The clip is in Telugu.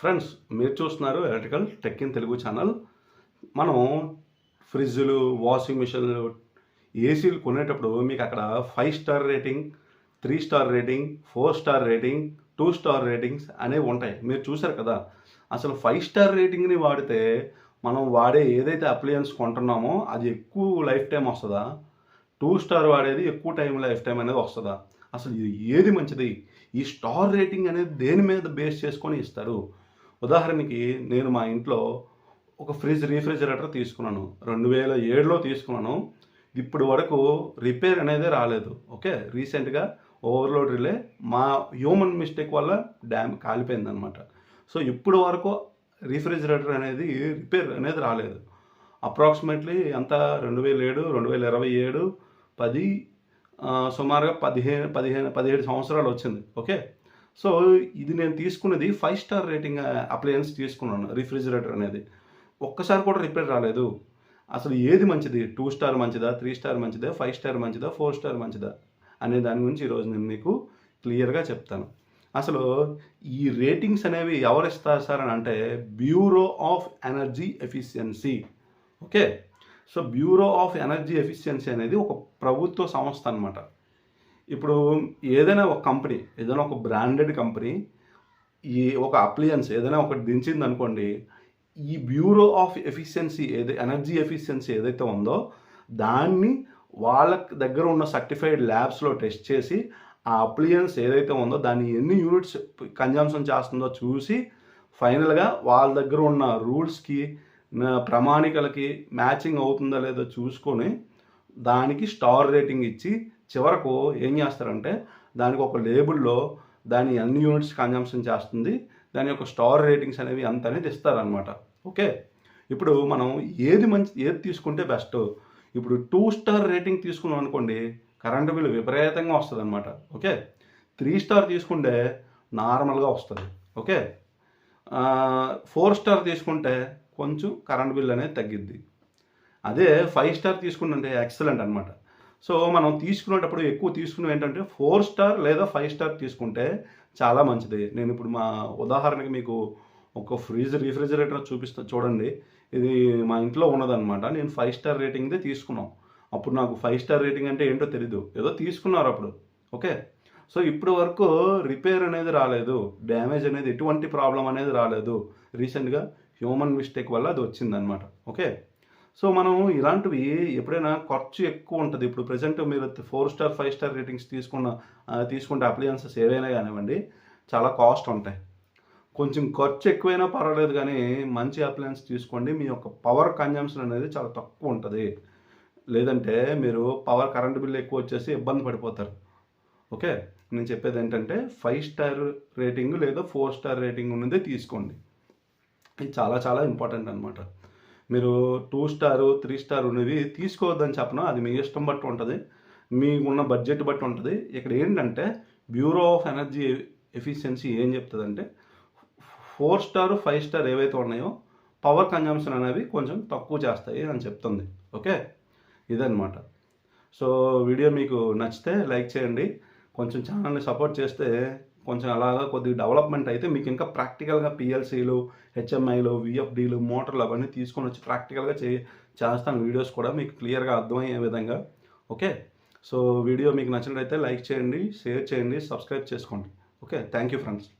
ఫ్రెండ్స్ మీరు చూస్తున్నారు electrical tech in Telugu channel. మనం ఫ్రిడ్జ్లు వాషింగ్ మిషన్లు ఏసీలు కొనేటప్పుడు మీకు అక్కడ five star rating three star rating four star rating two star ratings అనేవి ఉంటాయి. మీరు చూసారు కదా అసలు ఫైవ్ స్టార్ రేటింగ్ని వాడితే మనం వాడే ఏదైతే అప్లయన్స్ కొంటున్నామో అది ఎక్కువ లైఫ్ టైం వస్తుందా? టూ స్టార్ వాడేది ఎక్కువ టైం లైఫ్ టైం అనేది వస్తుందా? అసలు ఇది ఏది మంచిది? ఈ స్టార్ రేటింగ్ అనేది దేని మీద బేస్ చేసుకొని ఇస్తారు? ఉదాహరణకి నేను మా ఇంట్లో ఒక ఫ్రిడ్జ్ రీఫ్రిజిరేటర్ తీసుకున్నాను. రెండు వేల ఏడులో తీసుకున్నాను. ఇప్పుడు వరకు రిపేర్ అనేది రాలేదు. ఓకే? రీసెంట్గా ఓవర్లోడ్ రిలే మా హ్యూమన్ మిస్టేక్ వల్ల డ్యామ్ కాలిపోయింది అనమాట సో ఇప్పుడు వరకు రీఫ్రిజిరేటర్ అనేది రిపేర్ అనేది రాలేదు. అప్రాక్సిమేట్లీ అంత రెండు వేల ఏడు రెండు వేల ఇరవై ఏడు పది సుమారుగా పదిహేను పదిహేను పదిహేడు సంవత్సరాలు వచ్చింది. ఓకే? సో ఇది నేను తీసుకున్నది ఫైవ్ స్టార్ రేటింగ్ అప్లయన్స్ తీసుకున్నాను రిఫ్రిజిరేటర్ అనేది. ఒక్కసారి కూడా రిపేర్ రాలేదు. అసలు ఏది మంచిది? టూ స్టార్ మంచిదా? త్రీ స్టార్ మంచిదా? ఫైవ్ స్టార్ మంచిదా? ఫోర్ స్టార్ మంచిదా? అనే దాని గురించి ఈరోజు నేను మీకు క్లియర్గా చెప్తాను. అసలు ఈ రేటింగ్స్ అనేవి ఎవరు ఇస్తారు సార్ అని అంటే bureau of energy efficiency okay so bureau of energy efficiency అనేది ఒక ప్రభుత్వ సంస్థ అనమాట ఇప్పుడు ఏదైనా ఒక కంపెనీ ఏదైనా ఒక బ్రాండెడ్ కంపెనీ ఈ ఒక అప్లియన్స్ ఏదైనా ఒకటి దించింది అనుకోండి ఈ బ్యూరో ఆఫ్ ఎఫిషియన్సీ ఏది ఎనర్జీ ఎఫిషియన్సీ ఏదైతే ఉందో దాన్ని వాళ్ళ దగ్గర ఉన్న సర్టిఫైడ్ ల్యాబ్స్లో టెస్ట్ చేసి ఆ అప్లియన్స్ ఏదైతే ఉందో దాన్ని ఎన్ని యూనిట్స్ కన్జంప్షన్ చేస్తుందో చూసి ఫైనల్గా వాళ్ళ దగ్గర ఉన్న రూల్స్కి ప్రమాణికలకి మ్యాచింగ్ అవుతుందో లేదో చూసుకొని దానికి స్టార్ రేటింగ్ ఇచ్చి చివరకు ఏం చేస్తారంటే దానికి ఒక లేబుల్లో దాని అన్ని యూనిట్స్ కన్జంప్షన్ చేస్తుంది దాని యొక్క స్టార్ రేటింగ్స్ అనేవి అంత అనేది ఇస్తారనమాట ఓకే? ఇప్పుడు మనం ఏది మంచి ఏది తీసుకుంటే బెస్ట్? ఇప్పుడు టూ స్టార్ రేటింగ్ తీసుకున్నాం అనుకోండి కరెంటు బిల్లు విపరీతంగా వస్తుంది అనమాట ఓకే? త్రీ స్టార్ తీసుకుంటే నార్మల్గా వస్తుంది. ఓకే? ఫోర్ స్టార్ తీసుకుంటే కొంచెం కరెంట్ బిల్ అనేది తగ్గిద్ది. అదే ఫైవ్ స్టార్ తీసుకుంటే ఎక్సలెంట్ అనమాట సో మనం తీసుకునేటప్పుడు ఎక్కువ తీసుకునేవి ఏంటంటే ఫోర్ స్టార్ లేదా ఫైవ్ స్టార్ తీసుకుంటే చాలా మంచిది. నేను ఇప్పుడు మా ఉదాహరణకి మీకు ఒక ఫ్రిడ్జ్ రిఫ్రిజిరేటర్ చూపిస్తా చూడండి. ఇది మా ఇంట్లో ఉన్నదన్నమాట. నేను ఫైవ్ స్టార్ రేటింగ్దే తీసుకున్నాం. అప్పుడు నాకు ఫైవ్ స్టార్ రేటింగ్ అంటే ఏంటో తెలీదు. ఏదో తీసుకున్నారు అప్పుడు. ఓకే? సో ఇప్పుడు వరకు రిపేర్ అనేది రాలేదు. డ్యామేజ్ అనేది ఎటువంటి ప్రాబ్లం అనేది రాలేదు. రీసెంట్గా హ్యూమన్ మిస్టేక్ వల్ల అది వచ్చిందనమాట ఓకే? సో మనం ఇలాంటివి ఎప్పుడైనా ఖర్చు ఎక్కువ ఉంటుంది. ఇప్పుడు ప్రజెంట్ మీరు four star five star ratings తీసుకున్న తీసుకుంటే అప్లియన్సెస్ ఏవైనా కానివ్వండి చాలా కాస్ట్ ఉంటాయి. కొంచెం ఖర్చు ఎక్కువైనా పర్వాలేదు కానీ మంచి అప్లయన్స్ తీసుకోండి. మీ యొక్క పవర్ కన్జంప్షన్ అనేది చాలా తక్కువ ఉంటుంది. లేదంటే మీరు పవర్ కరెంట్ బిల్ ఎక్కువ వచ్చేసి ఇబ్బంది పడిపోతారు. ఓకే? నేను చెప్పేది ఏంటంటే ఫైవ్ స్టార్ రేటింగ్ లేదా ఫోర్ స్టార్ రేటింగ్ ఉన్నదే తీసుకోండి. ఇది చాలా చాలా ఇంపార్టెంట్ అనమాట మీరు టూ స్టార్ త్రీ స్టార్ ఉన్నవి తీసుకోవద్దని చెప్పను. అది మీ ఇష్టం బట్టి ఉంటుంది. మీకున్న బడ్జెట్ బట్టి ఉంటుంది. ఇక్కడ ఏంటంటే బ్యూరో ఆఫ్ ఎనర్జీ ఎఫిషియన్సీ ఏం చెప్తుందంటే ఫోర్ స్టార్ ఫైవ్ స్టార్ ఏవైతే ఉన్నాయో పవర్ కన్జంప్షన్ అనేవి కొంచెం తక్కువ చేస్తాయి అని చెప్తుంది. ఓకే? ఇదన్నమాట. సో వీడియో మీకు నచ్చితే లైక్ చేయండి. కొంచెం ఛానల్ని సపోర్ట్ చేస్తే కొంచెం అలాగా కొద్దిగా డెవలప్మెంట్ అయితే మీకు ఇంకా ప్రాక్టికల్గా పిఎల్సీలు హెచ్ఎంఐలు విఎఫ్డీలు మోటార్లు అవన్నీ తీసుకొని వచ్చి ప్రాక్టికల్గా చే చేస్తాను. వీడియోస్ కూడా మీకు క్లియర్గా అర్థమయ్యే విధంగా. ఓకే సో వీడియో మీకు నచ్చినట్లయితే లైక్ చేయండి షేర్ చేయండి సబ్స్క్రైబ్ చేసుకోండి. Okay thank you friends